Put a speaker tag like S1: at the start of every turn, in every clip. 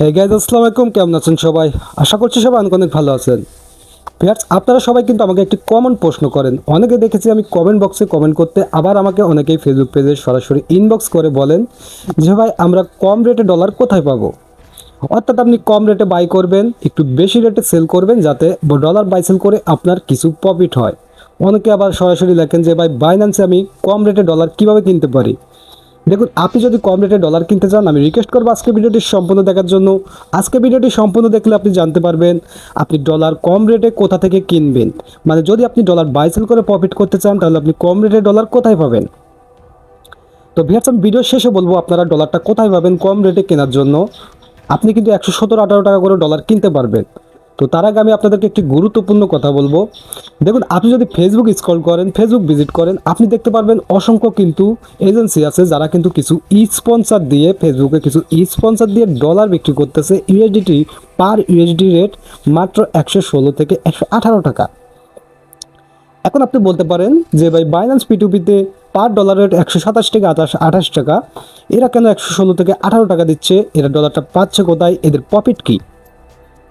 S1: Guys আসসালামু আলাইকুম কেমন আছেন সবাই? আশা করছি সবাই অনেক অনেক ভালো আছেন। ভিউয়ার্স আপনারা সবাই কিন্তু আমাকে একটি কমন প্রশ্ন করেন। অনেকে দেখেছি আমি কমেন্ট বক্সে কমেন্ট করতে, আবার আমাকে অনেকেই ফেসবুক পেজে সরাসরি ইনবক্স করে বলেন যে, ভাই, আমরা কম রেটে ডলার কোথায় পাবো? অর্থাৎ আপনি কম রেটে বাই করবেন, একটু বেশি রেটে সেল করবেন, যাতে ডলার বাই সেল করে আপনার কিছু প্রফিট হয়। অনেকে আবার সরাসরি লেখেন যে, ভাই বাইন্যান্সে আমি কম রেটে ডলার কীভাবে কিনতে পারি? দেখুন, আপনি যদি কম রেটে ডলার কিনতে চান, আমি রিকোয়েস্ট করব আজকে ভিডিওটি সম্পূর্ণ দেখার জন্য। আজকে ভিডিওটি সম্পূর্ণ দেখলে আপনি জানতে পারবেন আপনি ডলার কম রেটে কোথা থেকে কিনবেন। মানে যদি আপনি ডলার বাই সেল করে প্রফিট করতে চান, তাহলে আপনি কম রেটে ডলার কোথায় পাবেন? তো ভিয়ার্স আমি ভিডিও শেষে বলব আপনারা ডলারটা কোথায় পাবেন কম রেটে কেনার জন্য। আপনি কিন্তু একশো সতেরো আঠারো টাকা করে ডলার কিনতে পারবেন। তো তার আগে আমি আপনাদেরকে একটি গুরুত্বপূর্ণ কথা বলব। দেখুন, আপনি যদি ফেসবুক স্ক্রল করেন ফেসবুক ভিজিট করেন, আপনি দেখতে পারবেন অসংখ্য কিন্তু এজেন্সি আছে যারা কিন্তু কিছু ই স্পন্সার দিয়ে ফেসবুকে কিছু ই স্পন্সার দিয়ে ডলার বিক্রি করতেছে। ইউএসডিটি পার ইউএসডি রেট মাত্র একশো ষোলো থেকে একশো আঠারো টাকা। এখন আপনি বলতে পারেন যে ভাই বাইন্যান্স পিটুপিতে পার ডলার রেট একশো সাতাশ থেকে আঠাশ আঠাশ টাকা। এরা কেন একশো ষোলো থেকে আঠারো টাকা দিচ্ছে? এরা ডলারটা পাচ্ছে কোথায়? এদের প্রফিট কী?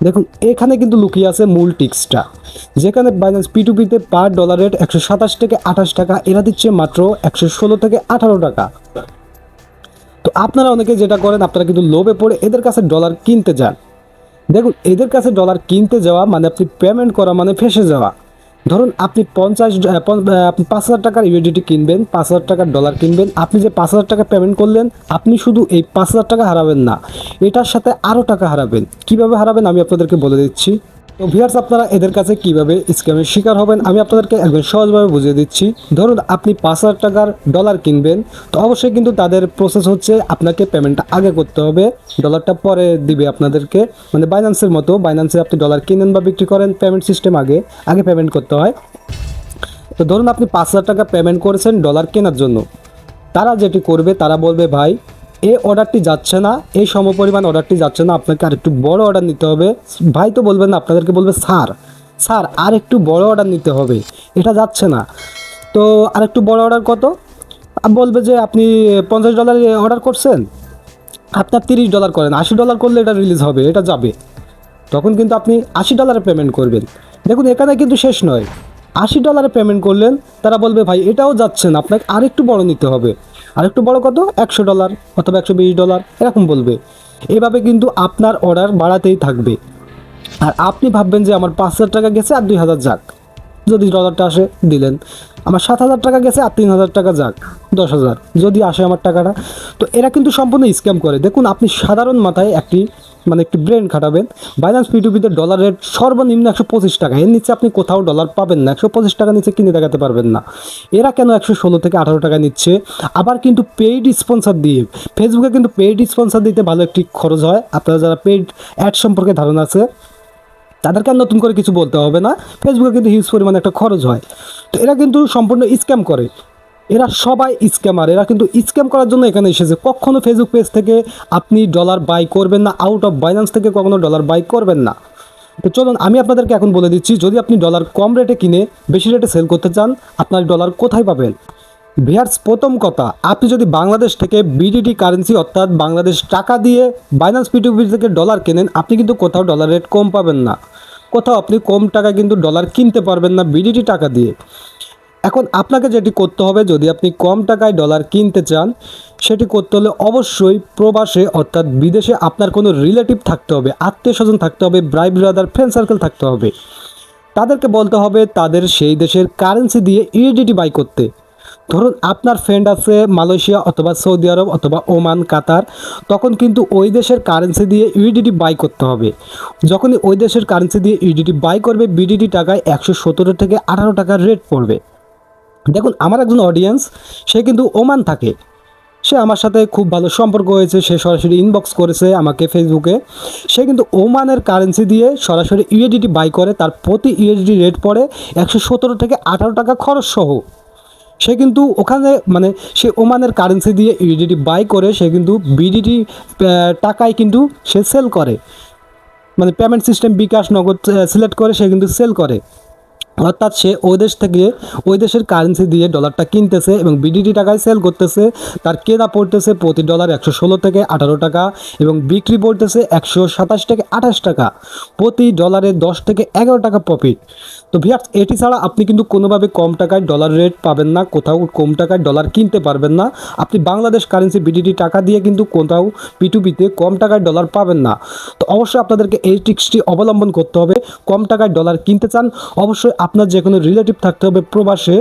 S1: দেখুন, এখানে কিন্তু লুকিয়ে আছে মূল টিক্সটা। যেখানে বাইন্যান্স পিটুপিতে পার ডলার রেট একশো সাতাশ থেকে আঠাশ টাকা, এরা দিচ্ছে মাত্র একশো ষোলো থেকে আঠারো টাকা। তো আপনারা অনেকে যেটা করেন, আপনারা কিন্তু লোভে পড়ে এদের কাছে ডলার কিনতে যান। দেখুন, এদের কাছে ডলার কিনতে যাওয়া মানে আপনি পেমেন্ট করা মানে ফেসে যাওয়া। ধরুন আপনি পঞ্চাশ আপনি পাঁচ হাজার টাকার ইউডিটি কিনবেন, পাঁচ হাজার টাকার ডলার কিনবেন, আপনি যে পাঁচ হাজার টাকা পেমেন্ট করলেন, আপনি শুধু এই পাঁচ হাজার টাকা হারাবেন না, এটার সাথে আরও টাকা হারাবেন। কীভাবে হারাবেন আমি আপনাদেরকে বলে দিচ্ছি। তো ভিয়ার্স আপনারা এদের কাছে কীভাবে স্ক্যামের শিকার হবেন, আমি আপনাদেরকে একদম সহজভাবে বুঝিয়ে দিচ্ছি। ধরুন, আপনি পাঁচ হাজার টাকার ডলার কিনবেন, তো অবশ্যই কিন্তু তাদের প্রসেস হচ্ছে আপনাকে পেমেন্টটা আগে করতে হবে। ডলারটা পরে দিবে আপনাদেরকে। মানে বাইন্যান্সের মতো বাইন্যান্সে আপনি ডলার কিনেন বা বিক্রি করেন পেমেন্ট সিস্টেম আগে আগে পেমেন্ট করতে হয়। তো ধরুন, আপনি পাঁচ হাজার টাকা পেমেন্ট করেছেন ডলার কেনার জন্য। তারা যেটি করবে, তারা বলবে, ভাই এই অর্ডারটি যাচ্ছে না এই সমপরিমাণ অর্ডারটি যাচ্ছে না, আপনাকে আর একটু বড় অর্ডার নিতে হবে। ভাই তো বলবেন না, আপনাদেরকে বলবে স্যার। স্যার আর একটু বড় অর্ডার নিতে হবে, এটা যাচ্ছে না। তো আর একটু বড় অর্ডার কত? বলবে যে আপনি পঞ্চাশ ডলার অর্ডার করছেন, আপনার তিরিশ ডলার করেন, আশি ডলার করলে এটা রিলিজ হবে, এটা যাবে। তখন কিন্তু আপনি আশি ডলারে পেমেন্ট করবেন। দেখুন, এখানে কিন্তু শেষ নয়। আশি ডলারে পেমেন্ট করলেন, তারা বলবে, ভাই, এটাও যাচ্ছে না, আপনাকে আরেকটু বড় নিতে হবে। আরেকটু বড় কত? একশো ডলার অথবা একশো বিশ ডলার, এরকম বলবে। এভাবে কিন্তু আপনার অর্ডার বাড়াতেই থাকবে। আর আপনি ভাববেন যে আমার পাঁচ হাজার টাকা গেছে আর দুই হাজার যাক। যদি ডলারটা আসে, দিলেন। আমার সাত হাজার টাকা গেছে আর তিন হাজার টাকা যাক, দশ হাজার। যদি আসে আমার টাকাটা। তো এরা কিন্তু সম্পূর্ণ স্ক্যাম করে। দেখুন, আপনি সাধারণ মাথায় একটি মানে একটি ব্রেন খাটাবেন। বাইন্যান্স পিটুপিতে ডলার রেট সর্বনিম্ন একশো পঁচিশ টাকা। এর নিচে আপনি কোথাও ডলার পাবেন না। একশো পঁচিশ টাকা নিচে কিনে দেখাতে পারবেন না। এরা কেন একশো ষোলো থেকে আঠারো টাকা নিচ্ছে? আবার কিন্তু পেইড স্পন্সার দিয়ে। ফেসবুকে কিন্তু পেইড স্পন্সার দিতে ভালো একটি খরচ হয়। আপনারা যারা পেইড অ্যাড সম্পর্কে ধারণা আছে, তাদেরকে আর নতুন করে কিছু বলতে হবে না। ফেসবুকে কিন্তু হিউজ পরিমাণে একটা খরচ হয়। তো এরা কিন্তু সম্পূর্ণ স্ক্যাম করে। এরা সবাই স্ক্যামার, এরা কিন্তু স্ক্যাম করার জন্য এখানে এসেছে। কখনো ফেসবুক পেজ থেকে আপনি ডলার বাই করবেন না আউট অফ বাইন্যান্স থেকে কখনো ডলার বাই করবেন না। তো চলুন, আমি আপনাদেরকে এখন বলে দিচ্ছি, যদি আপনি ডলার কম রেটে কিনে বেশি রেটে সেল করতে চান, আপনার ডলার কোথায় পাবেন? ভিয়ার্স, প্রথম কথা, আপনি যদি বাংলাদেশ থেকে বিডিটি কারেন্সি অর্থাৎ বাংলাদেশ টাকা দিয়ে বাইন্যান্স পিটুপি থেকে ডলার কেনেন, আপনি কিন্তু কোথাও ডলার রেট কম পাবেন না। কোথাও আপনি কম টাকায় কিন্তু ডলার কিনতে পারবেন না বিডিটি টাকা দিয়ে। এখন আপনাকে যেটি করতে হবে, যদি আপনি কম টাকায় ডলার কিনতে চান, সেটি করতে হলে অবশ্যই প্রবাসে, অর্থাৎ বিদেশে আপনার কোনো রিলেটিভ থাকতে হবে আত্মীয় স্বজন থাকতে হবে ব্রাই ব্রাদার ফ্রেন্ড সার্কেল থাকতে হবে। তাদেরকে বলতে হবে, তাদের সেই দেশের কারেন্সি দিয়ে ইউডিটি বাই করতে। ধরুন আপনার ফ্রেন্ড আছে মালয়েশিয়া অথবা সৌদি আরব অথবা ওমান, কাতার, তখন কিন্তু ওই দেশের কারেন্সি দিয়ে ইউডিটি বাই করতে হবে। যখনই ওই দেশের কারেন্সি দিয়ে ইউডিটি বাই করবে বিডিটি টাকায় একশো সতেরো থেকে আঠারো টাকার রেট পড়বে। দেখুন, আমার একজন অডিয়েন্স সে কিন্তু ওমান থাকে। সে আমার সাথে খুব ভালো সম্পর্ক হয়েছে, সে সরাসরি ইনবক্স করেছে আমাকে ফেসবুকে সে কিন্তু ওমানের কারেন্সি দিয়ে সরাসরি ইউএডিটি বাই করে, তার প্রতি ইউএসডি রেট পড়ে একশো সতেরো থেকে আঠারো টাকা খরচ সহ। সে কিন্তু ওখানে মানে সে ওমানের কারেন্সি দিয়ে ইউডিটি বাই করে, সে কিন্তু বিডিটি টাকায় কিন্তু সে সেল করে। মানে পেমেন্ট সিস্টেম বিকাশ নগদ সিলেক্ট করে, সে কিন্তু সেল করে। অর্থাৎ সে ওই দেশ থেকে ওই দেশের কারেন্সি দিয়ে ডলারটা কিনতেছে এবং বিডিটি টাকায় সেল করতেছে। তার কেনা পড়তেছে প্রতি ডলার একশো ষোলো থেকে আঠারো টাকা এবং বিক্রি পড়তেছে একশো সাতাশ থেকে আঠাশ টাকা। প্রতি ডলারে দশ থেকে এগারো টাকা প্রফিট তো ভিয়ার্স এটি ছাড়া আপনি কিন্তু কোনোভাবে কম টাকায় ডলার রেট পাবেন না, কোথাও কম টাকায় ডলার কিনতে পারবেন না। আপনি বাংলাদেশ কারেন্সি বিডিটি টাকা দিয়ে কিন্তু কোথাও পিটুপিতে কম টাকায় ডলার পাবেন না। তো অবশ্যই আপনাদেরকে এই ট্রিক্সটি অবলম্বন করতে হবে। কম টাকায় ডলার কিনতে চান, অবশ্যই আপনার যে কোনো রিলেটিভ থাকতে হবে প্রবাসে,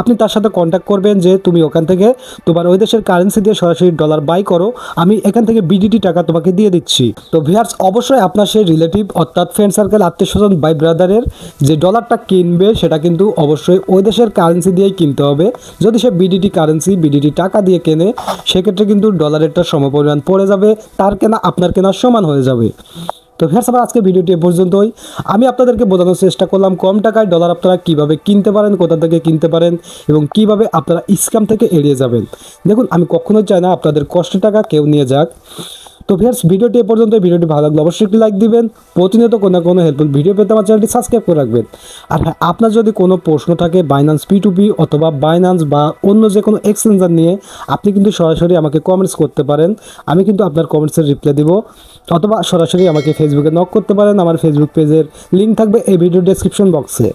S1: আপনি তার সাথে কন্ট্যাক্ট করবেন যে তুমি ওখান থেকে তোমার ওই দেশের কারেন্সি দিয়ে সরাসরি ডলার বাই করো, আমি এখান থেকে বিডিটি টাকা তোমাকে দিয়ে দিচ্ছি। তো ভিয়ার্স অবশ্যই আপনার সেই রিলেটিভ অর্থাৎ ফ্রেন্ড সার্কেল আত্মীয় স্বজন বাই ব্রাদারের যে ডলারটা কিনবে, সেটা কিন্তু অবশ্যই ওই দেশের কারেন্সি দিয়েই কিনতে হবে। যদি সে বিডিটি কারেন্সি বিডিটি টাকা দিয়ে কেনে, সেক্ষেত্রে কিন্তু ডলারেরটা সমপরিমাণ পড়ে যাবে, তার কেনা, আপনার কেনার সমান হয়ে যাবে। তো ফের আমার আজকে ভিডিওটি এ পর্যন্তই। আমি আপনাদেরকে বোঝানোর চেষ্টা করলাম কম টাকায় ডলার আপনারা কীভাবে কিনতে পারেন, কোথা থেকে কিনতে পারেন এবং কীভাবে আপনারা স্ক্যাম থেকে এড়িয়ে যাবেন। দেখুন, আমি কখনোই চাই না আপনাদের কষ্ট টাকা কেউ নিয়ে যাক। তো ফ্রেন্ডস ভিডিওটি এ পর্যন্ত, ভিডিওটি ভালো লাগলে অবশ্যই একটি লাইক দিবেন। প্রতিনিয়ত কোনো কোনো হেল্পফুল ভিডিও পেতে আমার চ্যানেলটি সাবস্ক্রাইব করে রাখবেন। আর হ্যাঁ আপনার যদি কোনো প্রশ্ন থাকে বাইন্যান্স পি টু পি অথবা বাইন্যান্স বা অন্য যে কোনো এক্সচেঞ্জার নিয়ে, আপনি কিন্তু সরাসরি আমাকে কমেন্টস করতে পারেন। আমি কিন্তু আপনার কমেন্টসের রিপ্লাই দিব। অথবা সরাসরি আমাকে ফেসবুকে নক করতে পারেন। আমার ফেসবুক পেজের লিঙ্ক থাকবে এই ভিডিও ডেসক্রিপশন বক্সে